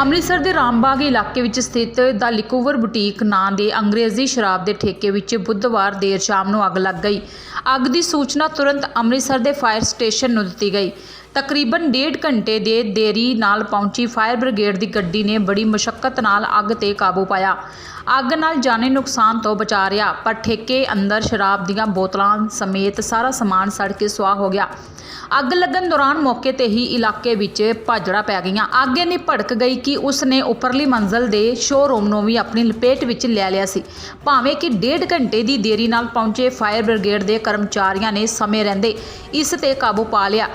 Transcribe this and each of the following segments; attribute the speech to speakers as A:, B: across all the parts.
A: ਅੰਮ੍ਰਿਤਸਰ ਦੇ ਰਾਮਬਾਗ ਇਲਾਕੇ ਵਿੱਚ ਸਥਿਤ ਦਾ ਲਿਕੋਵਰ ਬੁਟੀਕ ਨਾਂ ਦੇ ਅੰਗਰੇਜ਼ੀ ਸ਼ਰਾਬ ਦੇ ਠੇਕੇ ਵਿੱਚ ਬੁੱਧਵਾਰ ਦੇਰ ਸ਼ਾਮ ਨੂੰ ਅੱਗ ਲੱਗ ਗਈ। ਅੱਗ ਦੀ ਸੂਚਨਾ ਤੁਰੰਤ ਅੰਮ੍ਰਿਤਸਰ ਦੇ ਫਾਇਰ ਸਟੇਸ਼ਨ ਨੂੰ ਦਿੱਤੀ ਗਈ। ਤਕਰੀਬਨ ਡੇਢ ਘੰਟੇ ਦੇ ਦੇਰੀ ਨਾਲ ਪਹੁੰਚੀ ਫਾਇਰ ਬ੍ਰਿਗੇਡ ਦੀ ਗੱਡੀ ਨੇ ਬੜੀ ਮੁਸ਼ਕਲ ਨਾਲ ਅੱਗ ਤੇ ਕਾਬੂ ਪਾਇਆ। ਅੱਗ ਨਾਲ ਜਾਨੀ ਨੁਕਸਾਨ ਤੋਂ ਬਚਾ ਰਿਹਾ, ਪਰ ਠੇਕੇ ਅੰਦਰ ਸ਼ਰਾਬ ਦੀਆਂ ਬੋਤਲਾਂ ਸਮੇਤ ਸਾਰਾ ਸਮਾਨ ਸੜ ਕੇ ਸੁਆਹ ਹੋ ਗਿਆ। ਅੱਗ ਲੱਗਣ ਦੌਰਾਨ ਮੌਕੇ ਤੇ ਹੀ ਇਲਾਕੇ ਵਿੱਚ ਭਾਜੜਾ ਪੈ ਗਈਆਂ। ਅੱਗ ਇੰਨੀ ਭੜਕ ਗਈ ਕਿ ਉਸ ਨੇ ਉੱਪਰਲੀ ਮੰਜ਼ਲ ਦੇ ਸ਼ੋਰੂਮ ਨੂੰ ਵੀ ਆਪਣੀ ਲਪੇਟ ਵਿੱਚ ਲੈ ਲਿਆ ਸੀ। ਭਾਵੇਂ ਕਿ ਡੇਢ ਘੰਟੇ ਦੀ ਦੇਰੀ ਨਾਲ ਪਹੁੰਚੇ ਫਾਇਰ ਬ੍ਰਿਗੇਡ ਦੇ ਕਰਮਚਾਰੀਆਂ ਨੇ ਸਮੇਂ ਰਹਿੰਦੇ ਇਸ ਤੇ ਕਾਬੂ ਪਾ ਲਿਆ।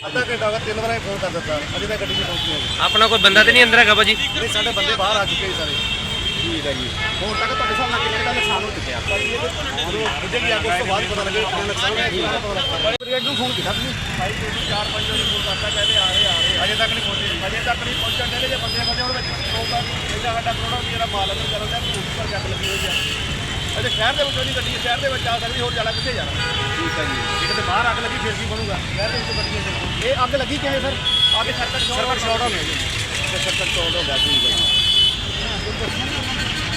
B: ਅੱਧਾ ਘੰਟਾ ਹੋ ਗਿਆ ਤਿੰਨ ਵਾਰ ਫੋਨ ਕਰ ਦਿੱਤਾ। ਅਜੇ ਤੱਕ ਗੱਡੀ ਨਹੀਂ ਪਹੁੰਚੀ ਹੈਗੀ
C: ਆਪਣਾ ਕੋਈ ਬੰਦਾ ਤੇ ਨਹੀਂ ਅੰਦਰ ਹੈਗਾ ਭਾਜੀ?
B: ਨਹੀਂ ਸਾਡੇ ਬੰਦੇ ਬਾਹਰ ਆ ਚੁੱਕੇ ਜੀ ਸਾਰੇ। ਠੀਕ ਹੈ ਜੀ। ਹੁਣ ਤੱਕ ਤੁਹਾਡੇ ਹਿਸਾਬ ਨਾਲ ਕਿੰਨੇ ਦਾ ਨੁਕਸਾਨ ਹੋ ਚੁੱਕਿਆ ਭਾਜੀ ਇਹ ਬੁੱਝੇ ਵੀ ਆ ਉਸ ਤੋਂ ਬਾਅਦ ਪਤਾ ਲੱਗੇ ਕਿੰਨਾ ਨੁਕਸਾਨ ਹੋਇਆ ਕਿੰਨਾ ਪਤਾ ਲੱਗਾ ਬ੍ਰਿਗੇਡ ਨੂੰ ਫੋਨ ਕੀਤਾ ਤੁਸੀਂ? ਭਾਈ ਤੁਸੀਂ 4-5 ਵਜੇ ਫੋਨ ਕਰਤਾ ਕਹਿੰਦੇ ਆ ਰਹੇ ਆ ਰਹੇ। ਅਜੇ ਤੱਕ ਨਹੀਂ ਪਹੁੰਚੇ ਅਜੇ ਤੱਕ ਨਹੀਂ ਪਹੁੰਚਣ ਦੇ ਜੇ ਬੰਦੇ ਬੰਦੇ ਉਹਦੇ ਵਿੱਚ ਹੋਊਗਾ ਇਹਦਾ ਸਾਡਾ ਕਰੋੜਾ ਵੀ ਜਿਹੜਾ ਮਾਲ ਅੰਦਰ ਚੱਲਦਾ ਉਹ ਉੱਪਰ ਜੱਗ ਲੱਗੀ ਹੋਈ ਆ ਅਜੇ ਸ਼ਹਿਰ ਦੇ ਵਿੱਚੋਂ ਦੀ ਗੱਡੀ ਸ਼ਹਿਰ ਦੇ ਵਿੱਚ ਆ ਸਕਦੀ ਹੋਰ ਜਾਣਾ ਕਿੱਥੇ ਜਾਣਾ? ਠੀਕ ਹੈ ਜੀ। ਜੇ ਕਿਤੇ ਬਾਹਰ ਅੱਗ ਲੱਗੀ ਫਿਰ ਕੀ ਬਣੂਗਾ? ਸ਼ਹਿਰ ਦੇ ਵਿੱਚ ਗੱਡੀਆਂ ਚੱਲਣ ਇਹ ਅੱਗ ਲੱਗੀ ਕਿਵੇਂ ਸਰ? ਅੱਗ ਸਰਕਟ ਸ਼ਾਰਟ ਸ਼ਾਰਟ ਹੋ ਗਿਆ ਜੀ ਸਰਕਟ ਸ਼ਾਰਟ ਹੋ ਗਿਆ ਠੀਕ ਹੈ ਜੀ।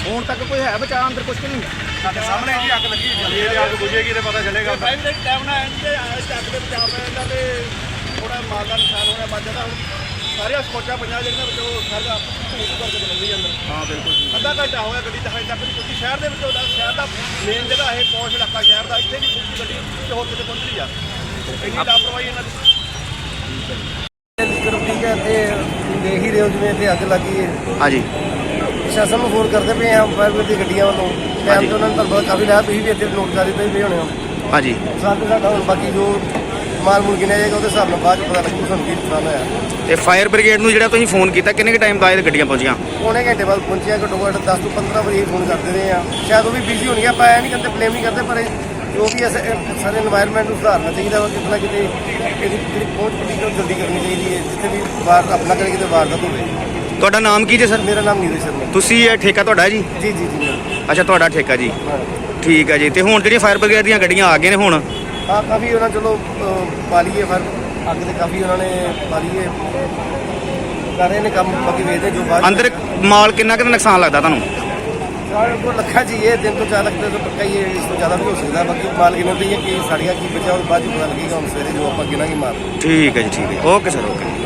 B: ਹੁਣ ਤੱਕ ਕੋਈ ਹੈ ਬਚਾ ਅੰਦਰ ਕੁਝ ਨਹੀਂ? ਸਾਡੇ ਸਾਹਮਣੇ ਜੀ ਅੱਗ ਲੱਗੀ ਜੇ ਇਹ ਅੱਗ ਬੁਝੇਗੀ ਤੇ ਪਤਾ ਚੱਲੇਗਾ ਪ੍ਰਾਈਵੇਟ ਟਾਈਮ ਨਾਲ ਤੇ ਅੱਗ ਦੇ ਬਚਾਅ ਪੈ ਜਾਂਦਾ ਤੇ ਥੋੜਾ ਮਾਲ ਦਾ ਨੁਕਸਾਨ ਹੋਇਆ ਬਚ ਜਾਂਦਾ ਹੁਣ। ਸਾਰੀਆਂ ਸਕੋਚਾਂ ਪੰਜਾਂ ਜਿਹੜੀਆਂ ਵਿੱਚ ਉਹ ਸਾਰਾ ਧੂੜ ਕਰਕੇ ਲੱਗੀ ਅੰਦਰ ਹਾਂ ਬਿਲਕੁਲ ਜੀ। ਅੱਧਾ ਘੰਟਾ ਹੋਇਆ ਗੱਡੀ ਤਾਂ ਹਜੇ ਤੱਕ ਨਹੀਂ ਪਹੁੰਚੀ ਸ਼ਹਿਰ ਦੇ ਵਿੱਚੋਂ ਦਾ ਸ਼ਹਿਰ ਦਾ ਮੇਨ ਜਗ੍ਹਾ ਇਹ ਪੌਸ਼ ਇਲਾਕਾ ਸ਼ਹਿਰ ਦਾ ਇੱਥੇ ਨਹੀਂ ਪਹੁੰਚੀ ਗੱਡੀ ਤੇ ਹੋਰ ਕਿਤੇ ਪਹੁੰਚ ਨਹੀਂ ਜਾ ਇੰਨੀ ਲਾਪਰਵਾਹੀ ਇਹਨਾਂ ਦੀ।
D: ਠੀਕ ਹੈ ਤੇ ਦੇਖ ਹੀ ਰਹੇ ਹੋ ਜਿਵੇਂ ਇੱਥੇ ਅੱਗ ਲੱਗੀ ਹੈ।
C: ਹਾਂਜੀ।
D: ਪ੍ਰਸ਼ਾਸਨ ਨੂੰ ਫੋਨ ਕਰਦੇ ਪਏ ਆ ਫਾਇਰ ਬ੍ਰਿਗੇਡ ਦੀ ਗੱਡੀਆਂ ਵੱਲੋਂ। ਟਾਈਮ ਤੇ ਉਹਨਾਂ ਨੇ ਤੁਹਾਨੂੰ ਪਤਾ ਕਾਫੀ ਲਿਆ ਤੁਸੀਂ ਵੀ ਇੱਥੇ ਨੋਟ ਕਰ ਦਿੱਤੇ ਹੋਣੇ ਹੋ
C: ਹਾਂਜੀ।
D: ਸਾਡੇ ਸਾਡਾ ਹੁਣ ਬਾਕੀ ਜੋ ਮਾਲ ਮੂਲ ਗਿਣਿਆ ਜਾਏਗਾ ਉਹਦੇ ਹਿਸਾਬ ਨਾਲ ਬਾਅਦ 'ਚ ਪਤਾ ਲੱਗੂ ਸਾਨੂੰ ਕੀ ਨੁਕਸਾਨ ਹੋਇਆ।
C: ਤੇ ਫਾਇਰ ਬ੍ਰਿਗੇਡ ਨੂੰ ਜਿਹੜਾ ਤੁਸੀਂ ਫੋਨ ਕੀਤਾ ਕਿੰਨੇ ਕ ਟਾਈਮ ਬਾਅਦ ਗੱਡੀਆਂ ਪਹੁੰਚੀਆਂ?
D: ਪੌਣੇ ਘੰਟੇ ਬਾਅਦ ਪਹੁੰਚਿਆ ਘੱਟੋ ਘੱਟ 10 ਤੋਂ 15 ਵਾਰੀ ਫੋਨ ਕਰਦੇ ਰਹੇ ਆ। ਸ਼ਾਇਦ ਉਹ ਵੀ ਬਿਜ਼ੀ ਹੋਣਗੇ ਆਪਾਂ ਨਹੀਂ ਕਹਿੰਦੇ ਬਲੇਮ ਨਹੀਂ ਕਰਦੇ ਪਰ ਜੋ ਵੀ ਸਾਰੇ এনवायरमेंट ਨੂੰ ਸੁਧਾਰਨਾ ਚਾਹੀਦਾ ਵਾ ਕਿਤਨਾ ਕਿਤੇ ਇਹਦੀ ਜਿਹੜੀ ਪਹੁੰਚ ਪਟੀਕਲ ਜਲਦੀ ਕਰਨੀ ਚਾਹੀਦੀ ਹੈ ਜਿੱਥੇ ਵੀ ਵਾਰ ਆਪਣਾ ਕਰੇ ਕਿਤੇ ਵਾਰਦਾਤ ਹੋਵੇ।
C: ਤੁਹਾਡਾ ਨਾਮ ਕੀ ਜੇ ਸਰ?
D: ਮੇਰਾ ਨਾਮ ਨੀਰਜ ਸਰ
C: ਤੁਸੀਂ ਇਹ ਠੇਕਾ ਤੁਹਾਡਾ ਜੀ?
D: ਜੀ ਜੀ ਜੀ
C: ਅੱਛਾ ਤੁਹਾਡਾ ਠੇਕਾ ਜੀ। ਠੀਕ ਹੈ ਜੀ ਤੇ ਹੁਣ ਜਿਹੜੀਆਂ ਫਾਇਰ ਬ੍ਰਿਗੇਡ ਦੀਆਂ ਗੱਡੀਆਂ ਆ ਗਏ ਨੇ ਹੁਣ?
D: ਹਾਂ ਕਾਫੀ ਉਹਨਾਂ ਚਲੋ ਅਹ, ਪਾ ਲਈਏ ਫਿਰ ਅੱਗ ਤੇ ਕਾਫੀ ਉਹਨਾਂ ਨੇ ਪਾ ਲਈਏ। ਕਰ ਰਹੇ ਨੇ ਕੰਮ ਬਾਕੀ ਵੇਖਦੇ ਜੋ ਬਾਅਦ
C: ਅੰਦਰ ਮਾਲ ਕਿੰਨਾ ਕੁ ਨੁਕਸਾਨ ਲੱਗਦਾ ਤੁਹਾਨੂੰ?
D: ਸਾਰੇ ਕੋ ਲੱਖਾਂ ਚਾਹੀਏ ਤਿੰਨ ਤੋਂ ਚਾਰ ਲੱਖ ਤੇ ਪੱਕਾ ਹੀ ਹੈ, ਇਸ ਤੋਂ ਜ਼ਿਆਦਾ ਵੀ ਹੋ ਸਕਦਾ। ਬਾਕੀ ਮਾਲ ਗਿਣਦੇ ਹੀ ਹੈ ਕਿ ਸਾੜੀਆਂ ਕੀ ਬਚਿਆ ਉਹ ਬਾਅਦ ਚ ਪਤਾ ਲੱਗੇਗਾ ਹੁਣ ਸਵੇਰੇ ਜੋ ਆਪਾਂ ਗਿਣਾਂਗੇ ਮਾਲ
C: ਠੀਕ ਹੈ ਜੀ ਠੀਕ ਹੈ। Okay sir okay.